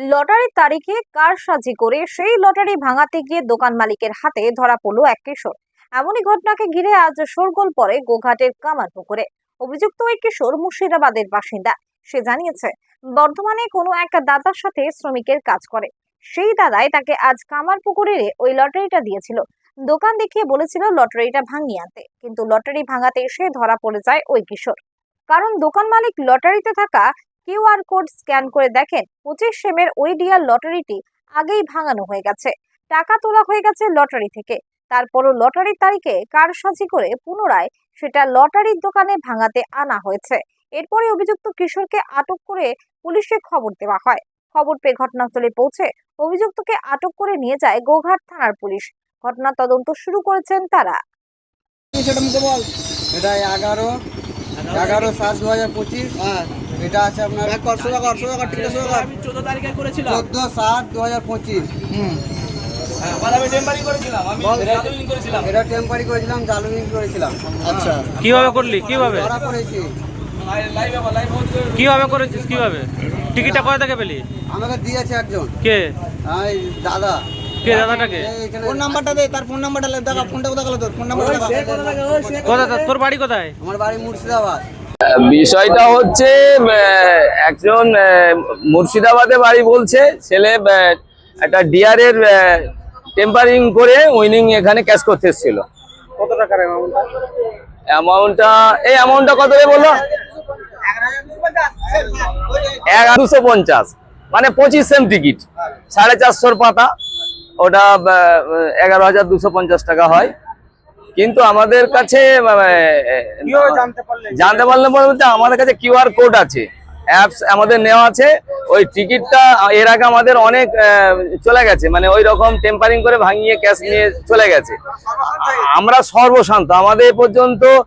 লটারির তারিখে কারসাজি করে সেই লটারি ভাঙাতে গিয়ে দোকান মালিকের হাতে ধরা পড়ল এক কিশোর। এমনই ঘটনাকে ঘিরে আজ শোরগোল পরে গোঘাটের কামার পুকুরে অভিযুক্ত ওই কিশোর মুর্শিদাবাদের বাসিন্দা। সে জানিয়েছে, বর্ধমানে কোনো এক দাদার সাথে শ্রমিকের কাজ করে। সেই দাদাই তাকে আজ কামারপুকুরে ওই লটারিটা দিয়েছিল। দোকান দেখিয়ে বলেছিল লটারিটা ভাঙিয়ে আনতে, কিন্তু লটারি ভাঙাতে এসে ধরা পড়ে যায় ওই কিশোর। কারণ দোকান মালিক লটারিতে থাকা কিউআর কোড স্ক্যান করে দেখেন পঁচিশ সেমের ওই ডিয়ার লটারিটি আগেই ভাঙানো হয়ে গেছে। টাকা তোলা হয়ে গেছে লটারি থেকে। তারপরও লটারির তারিখে কারসাজি করে পুনরায় সেটা লটারির দোকানে ভাঙাতে আনা হয়েছে। এরপরে অভিযুক্ত কিশোরকে আটক করে পুলিশে খবর দেওয়া হয়। খবর পেয়ে ঘটনাস্থলে পৌঁছে অভিযুক্তকে আটক করে নিয়ে যায় গোঘাট থানার পুলিশ। ঘটনার তদন্ত শুরু করেছেন তারা। এগারো এগারো সাত দু হাজার পঁচিশ। এটা আছে আপনার এক কর সোজা কর সোজা কর টিকিটা আমি চোদ্দ তারিখে করেছিলাম। চোদ্দ সাত দু হাজার পঁচিশ। হুম। হ্যাঁ, এটা টেম্পারি করেছিলাম জালুমিং করেছিলাম। আচ্ছা। কীভাবে করলি? কীভাবে? ধরা পড়েছি। লাইভ আবার লাইভ হচ্ছে। কীভাবে করেছিস? কীভাবে? টিকিটটা থেকে পেলি? আমাকে দিয়েছে একজন। কে? দাদা। কে দাদাটাকে? ফোন নাম্বারটা দে তার ফোন নাম্বারটা দেখা ফোনটা গেল তোর? ফোন নাম্বারটা দেখা। তোর বাড়ি কোথায়? আমার বাড়ি মুর্শিদাবাদ। বিষয়টা হচ্ছে একজন মুর্শিদাবাদে বাড়ি বলছে ছেলে একটা ডিয়ারের টেম্পারিং করে উইনিং এখানে ক্যাশ করতে এসেছিল। কত টাকার অ্যামাউন্টটা এই অ্যামাউন্টটা কত বলল? দুশো পঞ্চাশ। মানে পঁচিশ সেম টিকিট সাড়ে চারশোর পাতা। ওটা এগারো হাজার দুশো পঞ্চাশ টাকা হয়। কিন্তু আমাদের কাছে জানতে পারলে? জানতে পারলাম বলতে আমাদের কাছে কিউআর কোড আছে। অ্যাপস আমাদের নেওয়া আছে। ওই টিকিটটা এর আগে আমাদের অনেক চলে গেছে। মানে ওই রকম টেম্পারিং করে ভাঙিয়ে ক্যাশ নিয়ে চলে গেছে। আমরা সর্বশান্ত। আমাদের পর্যন্ত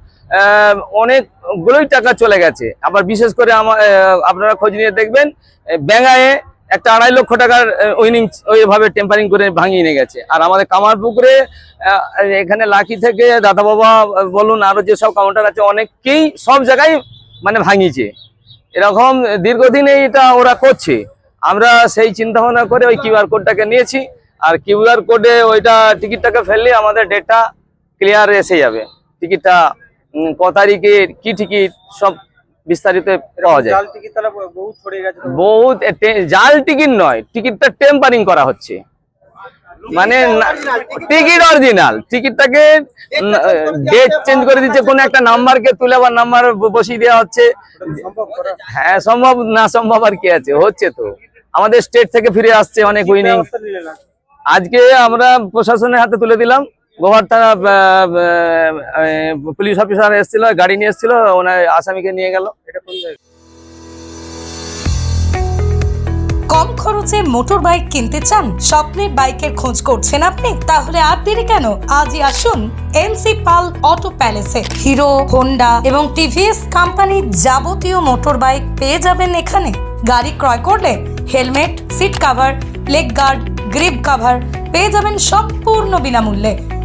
অনেকগুলোই টাকা চলে গেছে। আবার বিশেষ করে আমা- আহ, আপনারা খোঁজ নিয়ে দেখবেন আহ, ব্যাঙ্গায়ে একটা আড়াই লক্ষ টাকার উইনিং ওইভাবে টেম্পারিং করে ভাঙিয়ে নিয়ে গেছে। আর আমাদের কামারপুকুরে আহ, এখানে লাকি থেকে দাদা বাবা বলুন আরও যেসব কাউন্টার আছে অনেককেই সব জায়গায় মানে ভাঙিয়েছে। এরকম দীর্ঘদিন এটা ওরা করছে। আমরা সেই চিন্তা ভাবনা করে ওই কিউআর কোডটাকে নিয়েছি। আর কিউআর কোডে ওইটা টিকিটটাকে ফেললে আমাদের ডেটটা ক্লিয়ার এসে যাবে। টিকিটটা ক তারিখে কি টিকিট সব বিস্তারিত পাওয়া যায়। বহুত জাল টিকিট নয় টিকিটটা টেম্পারিং করা হচ্ছে। মানে টিকিট অরিজিনাল টিকিটটাকে ডেট চেঞ্জ করে দিচ্ছে কোন একটা নাম্বারকে তুলে আবার নাম্বার বসিয়ে দেওয়া হচ্ছে। হ্যাঁ সম্ভব না সম্ভব আর কি আছে হচ্ছে তো। আমাদের স্টেট থেকে ফিরে আসছে অনেক উইনিং আজকে আমরা প্রশাসনের হাতে তুলে দিলাম। আহ, পুলিশ অফিসার এসেছিল গাড়ি নিয়ে এসেছিল ওনার আসামিকে নিয়ে গেল। এটা কোন? কম খরচে মোটর বাইক কিনতে চান? স্বপ্নের বাইকের খোঁজ করছেন আপনি? তাহলে আর দেরি কেন? আজই আসুন এনসি পাল অটো প্যালেসে। হিরো হোন্ডা এবং টিভিএস কোম্পানির যাবতীয় মোটর বাইক পেয়ে যাবেন এখানে। গাড়ি ক্রয় করলে helmet seat cover leg guard grip cover পেয়ে যাবেন সম্পূর্ণ বিনামূল্যে।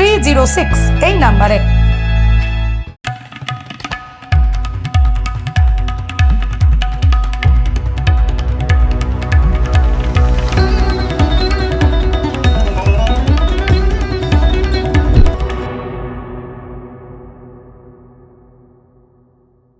three zero six এই নাম্বারে।